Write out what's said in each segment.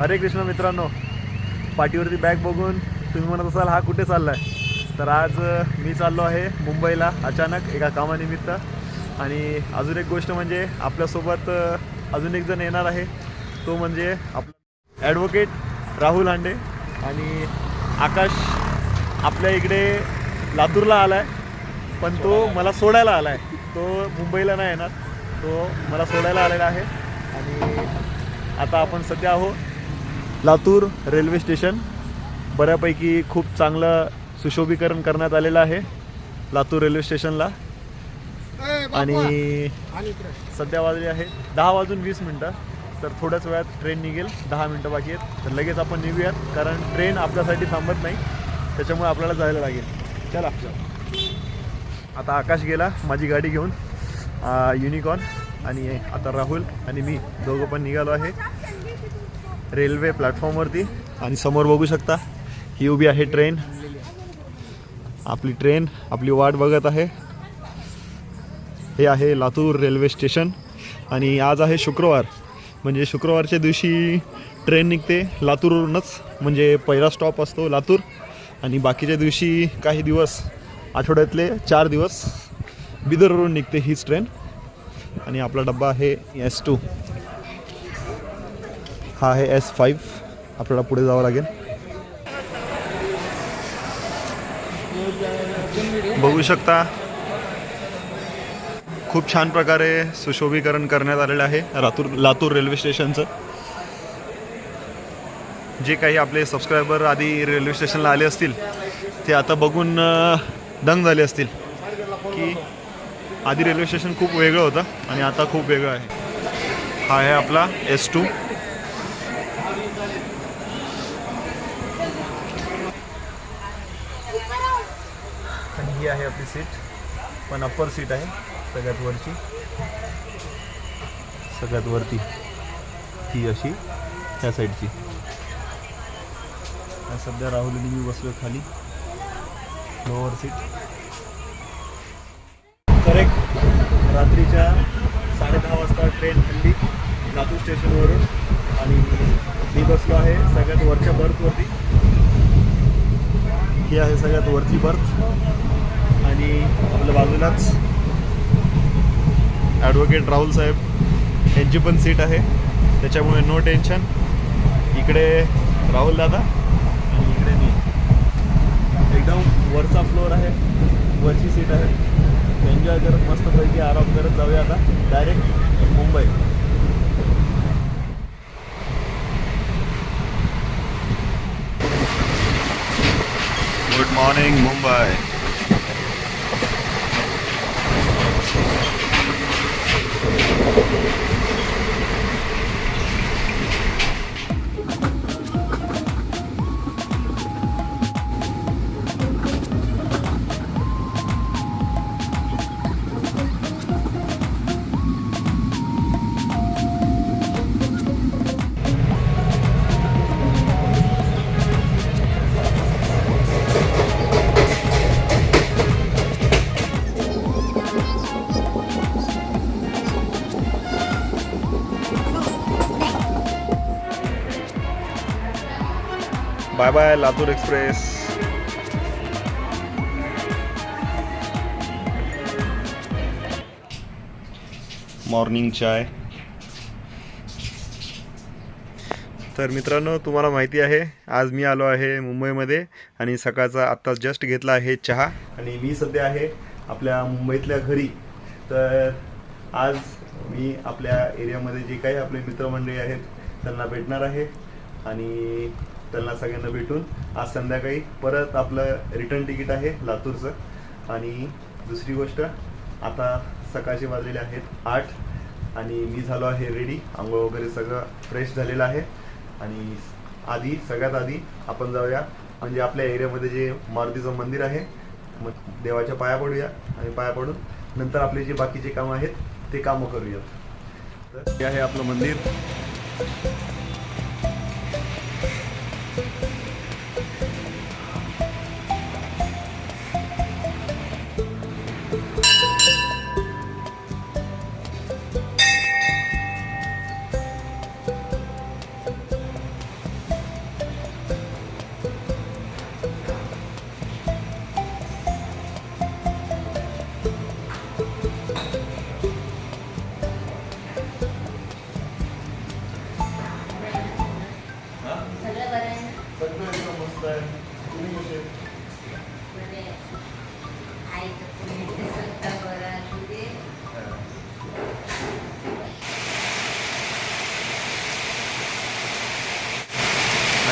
हरे कृष्ण मित्रांनो पाठीवरती बॅग बघून तुम्ही म्हणत असाल हा कुठे चाललाय? तर आज मी चाललो आहे मुंबईला अचानक एका कामानिमित्त. आणि अजून एक गोष्ट म्हणजे आपल्यासोबत अजून एक जण येणार आहे. तो म्हणजे आपला ॲडव्होकेट राहुल हांडे. आणि आकाश आपल्या इकडे लातूरला आला आहे पण तो मला सोडायला आला आहे तो मुंबईला नाही येणार. तो मला सोडायला आलेला आहे. आणि आता आपण सध्या आहोत. Latur railway station. बऱ्यापैकी खूप चांगलं सुशोभीकरण करण्यात आलेलं आहे लातूर रेल्वे स्टेशनला. आणि सध्या वाजले आहे दहा वाजून वीस मिनटं. तर थोड्याच वेळात ट्रेन निघेल. दहा मिनटं बाकी आहेत. तर लगेच आपण निघूयात. कारण ट्रेन आपल्यासाठी थांबत नाही. त्याच्यामुळे आपल्याला जायला लागेल. चला. आता आकाश गेला. माझी गाडी घेऊन. युनिकॉर्न आणि आता राहुल आणि मी दोघं पण निघालो आहे. रेल्वे प्लॅटफॉर्मवरती. आणि समोर बघू शकता ही उभी आहे ट्रेन. आपली ट्रेन आपली वाट बघत आहे. हे आहे लातूर रेल्वे स्टेशन. आणि आज आहे शुक्रवार. म्हणजे शुक्रवारच्या दिवशी ट्रेन निघते लातूरवरूनच म्हणजे पहिला स्टॉप असतो लातूर. आणि बाकीच्या दिवशी काही दिवस आठवड्यातले चार दिवस बिदरवरून निघते हीच ट्रेन. आणि आपला डब्बा आहे एस टू हा आहे एस फाईव्ह आपल्याला पुढे जावं लागेल. बघू शकता. खूप छान प्रकारे सुशोभीकरण करण्यात आलेलं आहे लातूर लातूर रेल्वे स्टेशनचं. जे काही आपले सबस्क्रायबर आधी रेल्वे स्टेशनला आले असतील ते आता बघून दंग झाले असतील की आधी रेल्वे स्टेशन खूप वेगळं होतं आणि आता खूप वेगळं आहे. हा आहे आपला एस टू आहे आपली सीट पण अप्पर सीट आहे सगळ्यात वरची. सगळ्यात वरती ही अशी ह्या साईडची सध्या राहुल मी बसलो खाली. लोअर सीट करेक्ट रात्रीच्या साडेदहा वाजता ट्रेन हल्ली लातूर स्टेशनवरून आणि मी बसलो आहे सगळ्यात वरच्या बर्थवरती ही आहे सगळ्यात वरची बर्थ आणि आपल्या बाजूलाच ॲडव्होकेट राहुल साहेब यांची पण सीट आहे. त्याच्यामुळे नो टेन्शन इकडे राहुल दादा आणि इकडे मी. एकदम वरचा फ्लोअर आहे. वरची सीट आहे. एन्जॉय करत मस्तपैकी आराम करत जाऊया आता. Direct Mumbai. Good morning Mumbai by Latur express morning chai तर मित्रांनो तुम्हाला माहिती आहे आज मी आलो आहे मुंबईमध्ये आणि सकाळचा आत्ता जस्ट घेतला आहे चहा. आणि मी सध्या आहे आपल्या मुंबईतल्या घरी. तर आज मी आपल्या एरियामध्ये जे काही आपले मित्रमंडळी आहेत त्यांना भेटणार आहे. आणि त्यांना सगळ्यांना भेटून आज संध्याकाळी परत आपलं रिटर्न तिकीट आहे लातूरचं. आणि दुसरी गोष्ट आता सकाळचे वाजलेले आहेत आठ आणि मी झालो आहे रेडी आंघोळ वगैरे सगळं फ्रेश झालेलं आहे. आणि आधी सगळ्यात आधी आपण जाऊया. म्हणजे आपल्या एरियामध्ये जे मारुतीचं मंदिर आहे मग देवाच्या पाया पडूया आणि पाया पडून नंतर आपले जे बाकीचे कामं आहेत ते कामं करूयात. तर हे आहे आपलं मंदिर.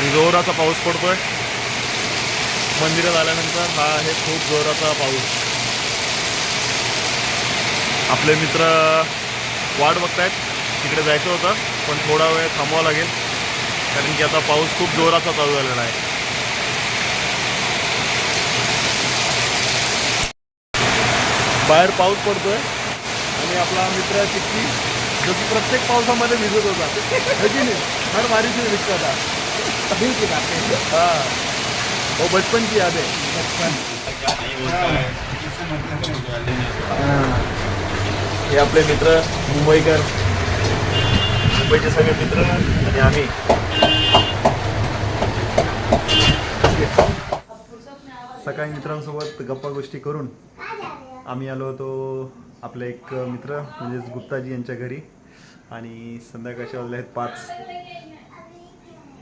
आणि जोराचा पाऊस पडतोय. मंदिरात आल्यानंतर हा आहे खूप जोराचा पाऊस. आपले मित्र वाट बघतायत. तिकडे जायचं होतं पण थोडा वेळ थांबावा लागेल. कारण की आता पाऊस खूप जोराचा चालू झालेला आहे. बाहेर पाऊस पडतोय. आणि आपला मित्र चिक्की जो की प्रत्येक पावसामध्ये भिजत होता. है की नहीं? हर दिल की बातें हैं। हाँ वो बचपन की याद है हे आपले मित्र मुंबईकर मुंबईचे सगळे मित्र आणि आम्ही. सकाळी मित्रांसोबत गप्पा गोष्टी करून आम्ही आलो होतो आपले एक मित्र म्हणजेच गुप्ताजी यांच्या घरी. आणि संध्याकाळचे वाजले आहेत पाच.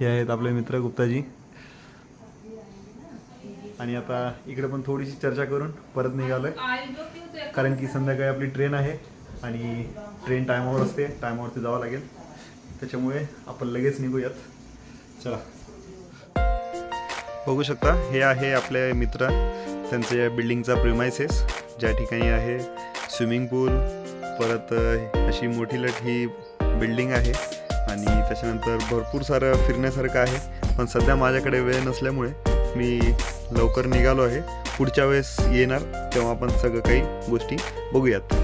हे आहेत आपले मित्र गुप्ताजी. आणि आता इकडे पण थोडीशी चर्चा करून परत निघालोय. कारण की संध्याकाळी आपली ट्रेन आहे आणि ट्रेन टायमावर असते टायमावरती जावं लागेल. त्याच्यामुळे आपण लगेच निघूयात. चला. बघू शकता हे आहे आपले मित्र. त्यांचं या बिल्डिंगचा प्रिमायसेस ज्या ठिकाणी आहे स्विमिंग पूल परत अशी मोठी लट ही बिल्डिंग आहे. आणि त्याच्यानंतर भरपूर सारं फिरण्यासारखं आहे. पण सध्या माझ्याकडे वेळ नसल्यामुळे मी लवकर निघालो आहे. पुढच्या वेळेस येणार तेव्हा आपण सगळं काही गोष्टी बघूयात.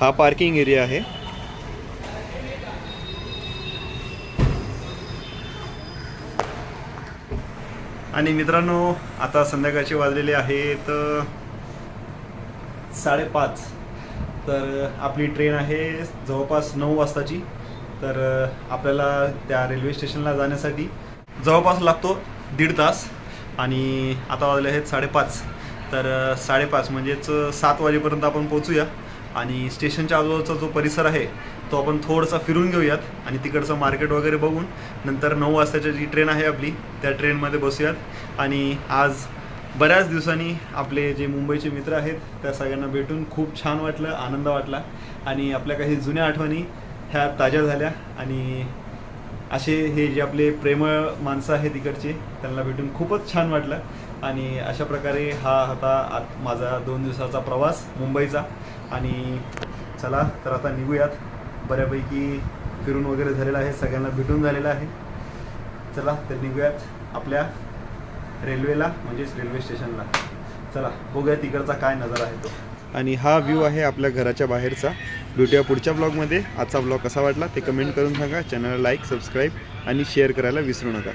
हा पार्किंग एरिया आहे. आणि मित्रांनो आता संध्याकाळचे वाजलेले आहेत साडेपाच. तर आपली ट्रेन आहे जवळपास नऊ वाजताची. तर आपल्याला त्या रेल्वे स्टेशनला जाण्यासाठी जवळपास लागतो दीड तास. आणि आता वाजले आहेत साडेपाच. तर साडेपाच म्हणजेच सात वाजेपर्यंत आपण पोहोचूया. आणि स्टेशनच्या आजूबाजूचा जो परिसर आहे तो आपण थोडासा फिरून घेऊयात आणि तिकडचं मार्केट वगैरे बघून नंतर नऊ वाजताची जी ट्रेन आहे आपली त्या ट्रेनमध्ये बसूयात. आणि आज बऱ्याच दिवसांनी आपले जे मुंबईचे मित्र आहेत त्या सगळ्यांना भेटून खूप छान वाटलं आनंद वाटला. आणि आपल्या काही जुन्या आठवणी ह्या ताज्या झाल्या. आणि असे हे जे आपले प्रेमळ माणसं आहेत इकडचे त्यांना भेटून खूपच छान वाटलं. आणि अशा प्रकारे हा होता आत माझा दोन दिवसाचा प्रवास मुंबईचा. आणि चला तर आता निघूयात. बऱ्यापैकी फिरून वगैरे झालेलं आहे सगळ्यांना भेटून झालेलं आहे. चला तर निघूयात आपल्या रेल्वेला म्हणजेच रेल्वे स्टेशनला. चला बघूया तिकडचा काय नजारा आहे तो. आणि हा व्ह्यू आहे आपल्या घराच्या बाहेरचा. भेटूया पुढच्या ब्लॉगमध्ये. आजचा ब्लॉग कसा वाटला ते कमेंट करून सांगा. चॅनलला लाईक सबस्क्राईब आणि शेअर करायला विसरू नका.